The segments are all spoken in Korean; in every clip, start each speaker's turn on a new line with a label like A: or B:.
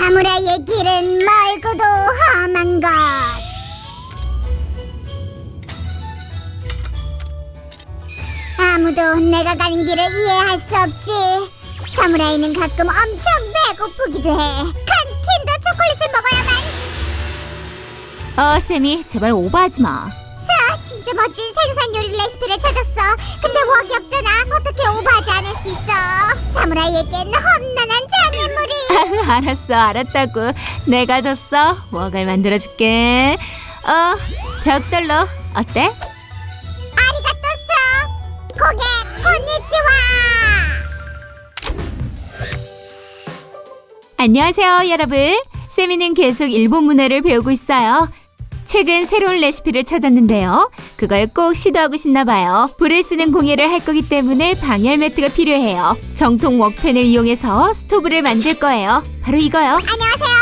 A: 사무라이의 길은 멀고도 험한 것. 아무도 내가 가는 길을 이해할 수 없지. 사무라이는 가끔 엄청 배고프기도 해. 간 킨더 초콜릿을 먹어야만.
B: 어, 쌤이 제발 오버하지 마.
A: 사, 진짜 멋진 생선 요리 레시피를 찾았어. 근데 웍이 없잖아. 어떻게 오버하지 않을 수 있어? 사무라이에겐 험난한.
B: 알았어, 알았다고. 내가 졌어. 웍을 만들어줄게. 어, 벽돌로 어때?
A: 아리가또스. 고객, 곤니치와.
B: 안녕하세요, 여러분. 쌤이는 계속 일본 문화를 배우고 있어요. 최근 새로운 레시피를 찾았는데요. 그걸 꼭 시도하고 싶나 봐요. 불을 쓰는 공예를 할 거기 때문에 방열 매트가 필요해요. 정통 웍펜을 이용해서 스토브를 만들 거예요. 바로 이거요.
A: 안녕하세요.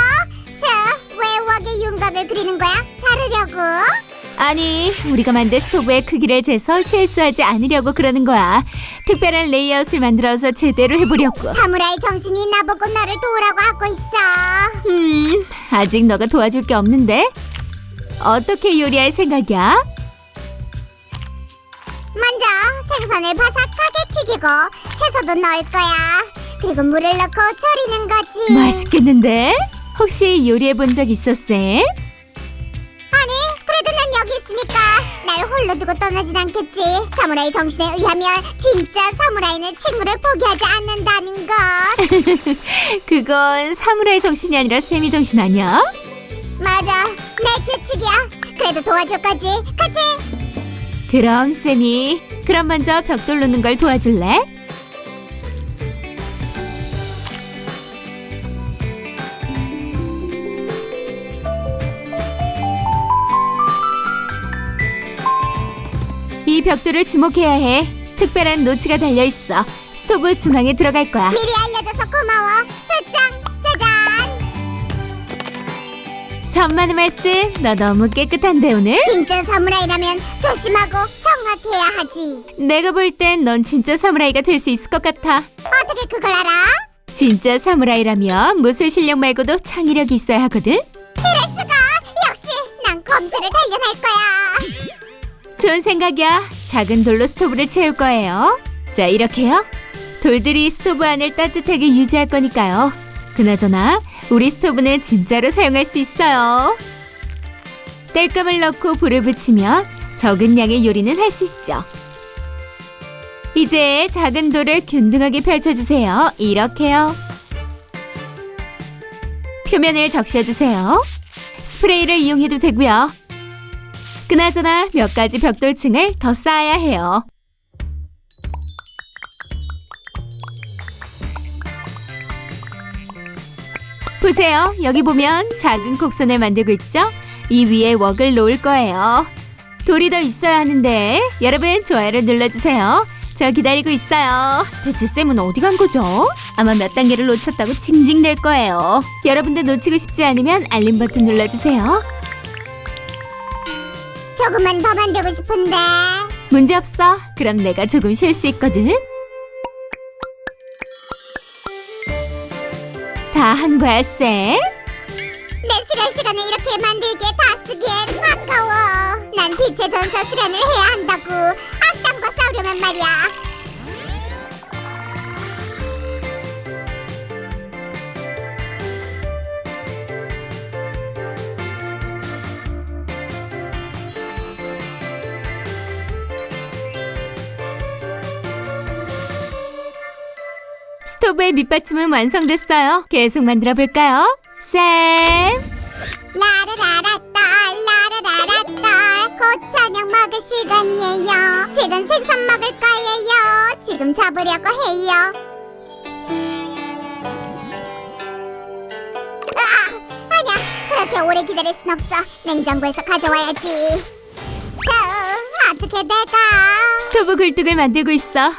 A: 사, 왜 웍의 윤곽을 그리는 거야? 자르려고?
B: 아니, 우리가 만든 스토브의 크기를 재서 실수하지 않으려고 그러는 거야. 특별한 레이아웃을 만들어서 제대로 해보려고.
A: 사무라이 정신이 나보고 너를 도우라고 하고 있어.
B: 음, 아직 너가 도와줄 게 없는데? 어떻게 요리할 생각이야?
A: 먼저 생선을 바삭하게 튀기고 채소도 넣을 거야. 그리고 물을 넣고 절이는 거지.
B: 맛있겠는데? 혹시 요리해 본 적 있어, 쌤?
A: 아니, 그래도 난 여기 있으니까 날 홀로 두고 떠나진 않겠지. 사무라이 정신에 의하면 진짜 사무라이는 친구를 포기하지 않는다는 것.
B: 그건 사무라이 정신이 아니라 쌤이 정신 아니야?
A: 맞아, 내 규칙이야. 그래도 도와줄 거지, 그치?
B: 그럼 쌤이 그럼 먼저 벽돌 놓는 걸 도와줄래? 이 벽돌을 주목해야 해. 특별한 노치가 달려 있어. 스토브 중앙에 들어갈 거야.
A: 미리 알려줘서 고마워. 수장,
B: 천만의 말씀. 너 너무 깨끗한데 오늘?
A: 진짜 사무라이라면 조심하고 정확해야 하지.
B: 내가 볼 땐 넌 진짜 사무라이가 될 수 있을 것 같아.
A: 어떻게 그걸 알아?
B: 진짜 사무라이라면 무술 실력 말고도 창의력이 있어야 하거든.
A: 이럴 수가. 역시 난 검수를 단련할 거야.
B: 좋은 생각이야. 작은 돌로 스토브를 채울 거예요. 자, 이렇게요. 돌들이 스토브 안을 따뜻하게 유지할 거니까요. 그나저나 우리 스토브는 진짜로 사용할 수 있어요. 땔감을 넣고 불을 붙이면 적은 양의 요리는 할 수 있죠. 이제 작은 돌을 균등하게 펼쳐주세요. 이렇게요. 표면을 적셔주세요. 스프레이를 이용해도 되고요. 그나저나 몇 가지 벽돌층을 더 쌓아야 해요. 보세요. 여기 보면 작은 곡선을 만들고 있죠? 이 위에 웍을 놓을 거예요. 돌이 더 있어야 하는데 여러분 좋아요를 눌러주세요. 저 기다리고 있어요. 대체 쌤은 어디 간 거죠? 아마 몇 단계를 놓쳤다고 징징댈 거예요. 여러분도 놓치고 싶지 않으면 알림 버튼 눌러주세요.
A: 조금만 더 만들고 싶은데.
B: 문제 없어. 그럼 내가 조금 쉴 수 있거든. 다 한 거야, 쌤?
A: 내 수련 시간에 이렇게 만들기에 다 쓰기엔 아까워. 난 빛의 전사 수련을 해야 한다고. 악당과 싸우려면 말이야.
B: 스토브의 밑받침은 완성됐어요. 계속 만들어 볼까요? 쌤!
A: 라라라라 떨 라라라라 떨 곧 저녁 먹을 시간이에요. 지금 생선 먹을 거예요. 지금 잡으려고 해요. 아, 아니야. 그렇게 오래 기다릴 순 없어. 냉장고에서 가져와야지. 자, 어떻게 될까?
B: 스토브 굴뚝을 만들고 있어.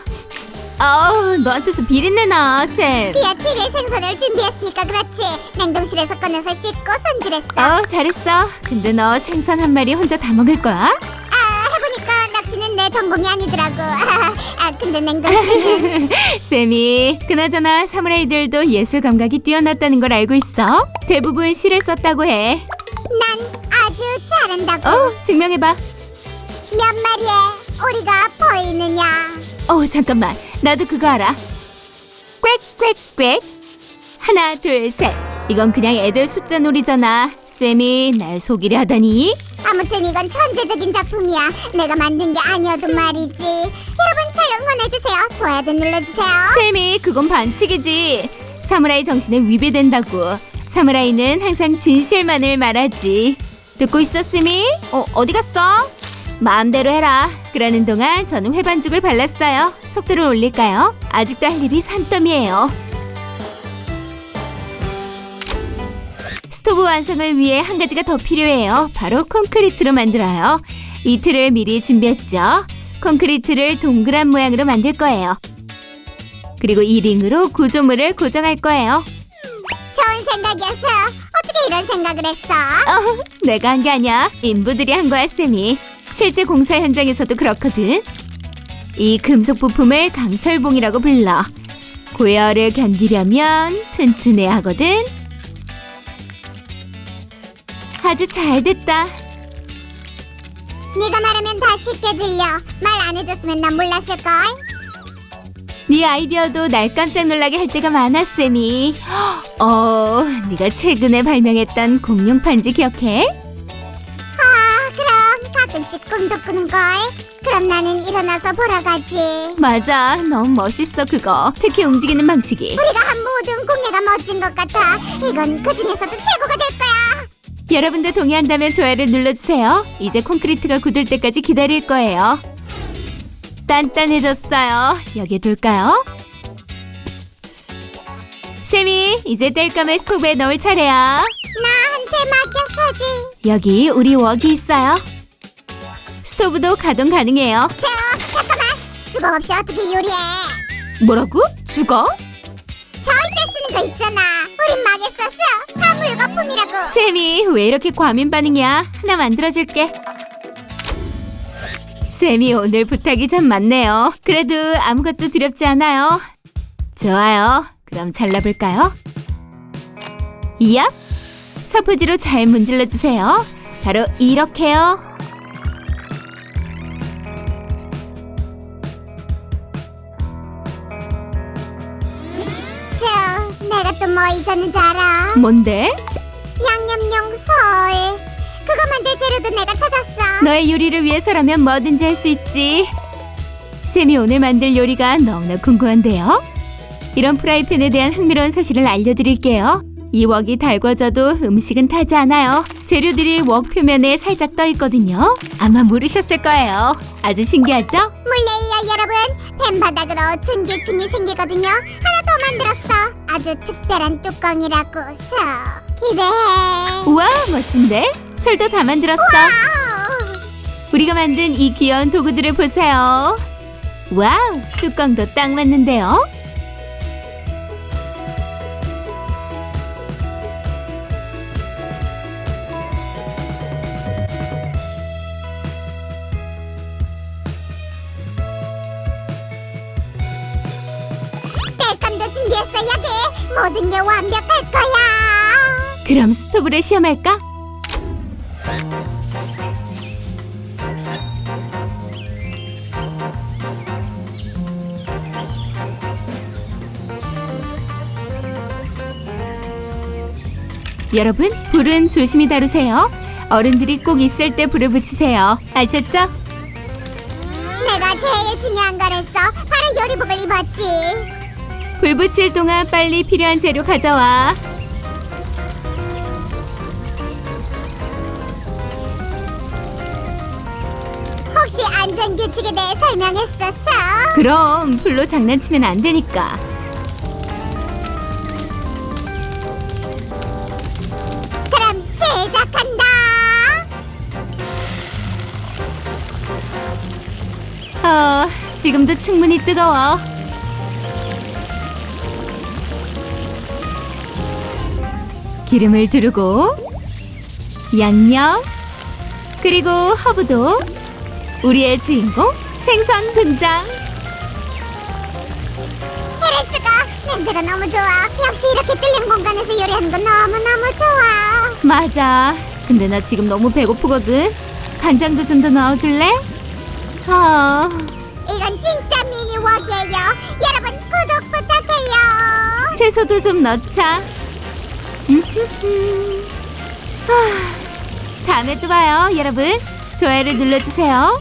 B: 어우, 너한테서 비린내 나, 쌤.
A: 비아 튀길 생선을 준비했으니까 그렇지. 냉동실에서 꺼내서 씻고 손질했어.
B: 어, 잘했어. 근데 너 생선 한 마리 혼자 다 먹을 거야?
A: 아, 해보니까 낚시는 내내 전공이 아니더라고. 아 근데 냉동식은
B: 쌤이 그나저나 사무라이들도 예술 감각이 뛰어났다는 걸 알고 있어? 대부분 시를 썼다고 해.
A: 난 아주 잘한다고.
B: 어, 증명해봐.
A: 몇 마리의 오리가 보이느냐?
B: 어, 잠깐만. 나도 그거 알아. 꽥꽥꽥. 하나, 둘, 셋. 이건 그냥 애들 숫자 놀이잖아. 쌤이 날 속이려 하다니.
A: 아무튼 이건 천재적인 작품이야. 내가 만든 게 아니어도 말이지. 여러분 잘 응원해주세요. 좋아요도 눌러주세요.
B: 쌤이 그건 반칙이지. 사무라이 정신에 위배된다고. 사무라이는 항상 진실만을 말하지. 듣고 있어, 쌤이? 어, 어디 갔어? 치, 마음대로 해라. 그러는 동안 저는 회반죽을 발랐어요. 속도를 올릴까요? 아직도 할 일이 산더미예요. 스토브 완성을 위해 한 가지가 더 필요해요. 바로 콘크리트로 만들어요. 이틀을 미리 준비했죠. 콘크리트를 동그란 모양으로 만들 거예요. 그리고 이 링으로 구조물을 고정할 거예요.
A: 좋은 생각이었어. 어떻게 이런 생각을 했어?
B: 어, 내가 한 게 아니야. 인부들이 한 거야, 쌤이. 실제 공사 현장에서도 그렇거든. 이 금속 부품을 강철봉이라고 불러. 고열을 견디려면 튼튼해야 하거든. 아주 잘 됐다.
A: 네가 말하면 다 쉽게 들려. 말 안 해줬으면 난 몰랐을 걸.
B: 네 아이디어도 날 깜짝 놀라게 할 때가 많아, 쌤이. 어, 네가 최근에 발명했던 공룡 판지 기억해?
A: 꿈도 꾸는걸. 그럼 나는 일어나서 보러 가지.
B: 맞아, 너무 멋있어 그거. 특히 움직이는 방식이.
A: 우리가 한 모든 공예가 멋진 것 같아. 이건 그 중에서도 최고가 될 거야.
B: 여러분도 동의한다면 좋아요를 눌러주세요. 이제 콘크리트가 굳을 때까지 기다릴 거예요. 단단해졌어요. 여기에 둘까요? 쌤이 이제 땔감을 스토브에 넣을 차례야.
A: 나한테 맡겼어지.
B: 여기 우리 웍이 있어요. 스토브도 가동 가능해요.
A: 저 잠깐만. 주걱 없이 어떻게 요리해?
B: 뭐라고? 죽어?
A: 때 쓰는 거 있잖아. 우린 망했었어. 다 물거품이라고.
B: 쌤이 왜 이렇게 과민 반응이야? 하나 만들어줄게. 쌤이 오늘 부탁이 참 많네요. 그래도 아무것도 두렵지 않아요. 좋아요. 그럼 잘라볼까요? 이야. 서프지로 잘 문질러 주세요. 바로 이렇게요.
A: 또 뭐 잊었는지 알아?
B: 뭔데?
A: 양념용 솔. 그거 만들 재료도 내가 찾았어.
B: 너의 요리를 위해서라면 뭐든지 할 수 있지. 쌤이 오늘 만들 요리가 너무나 궁금한데요. 이런 프라이팬에 대한 흥미로운 사실을 알려드릴게요. 이 웍이 달궈져도 음식은 타지 않아요. 재료들이 웍 표면에 살짝 떠 있거든요. 아마 모르셨을 거예요. 아주 신기하죠?
A: 물레이야 여러분. 팬 바닥으로 전기층이 생기거든요. 하나 더 만들었어. 아주 특별한 뚜껑이라고. 서 이래.
B: 우와, 멋진데? 설도 다 만들었어.
A: 아우.
B: 우리가 만든 이 귀여운 도구들을 보세요. 와우, 뚜껑도 딱 맞는데요.
A: 모든 게 완벽할 거야.
B: 그럼 스토브를 시험할까? 여러분, 불은 조심히 다루세요. 어른들이 꼭 있을 때 불을 붙이세요. 아셨죠?
A: 내가 제일 중요한 걸 했어. 바로 요리복을 입었지.
B: 불 붙일 동안 빨리 필요한 재료 가져와.
A: 혹시 안전규칙에 대해 설명했었어?
B: 그럼 불로 장난치면 안 되니까.
A: 그럼 시작한다.
B: 어, 지금도 충분히 뜨거워. 기름을 두르고 양념 그리고 허브도 우리의 주인공 생선 등장.
A: 헤레스가 냄새가 너무 좋아. 역시 이렇게 뚫린 공간에서 요리하는 건 너무너무 좋아.
B: 맞아. 근데 나 지금 너무 배고프거든. 간장도 좀 더 넣어줄래? 아,
A: 이건 진짜 미니 웍이에요. 여러분 구독 부탁해요.
B: 채소도 좀 넣자. 아, 다음에 또 봐요, 여러분. 좋아요를 눌러주세요.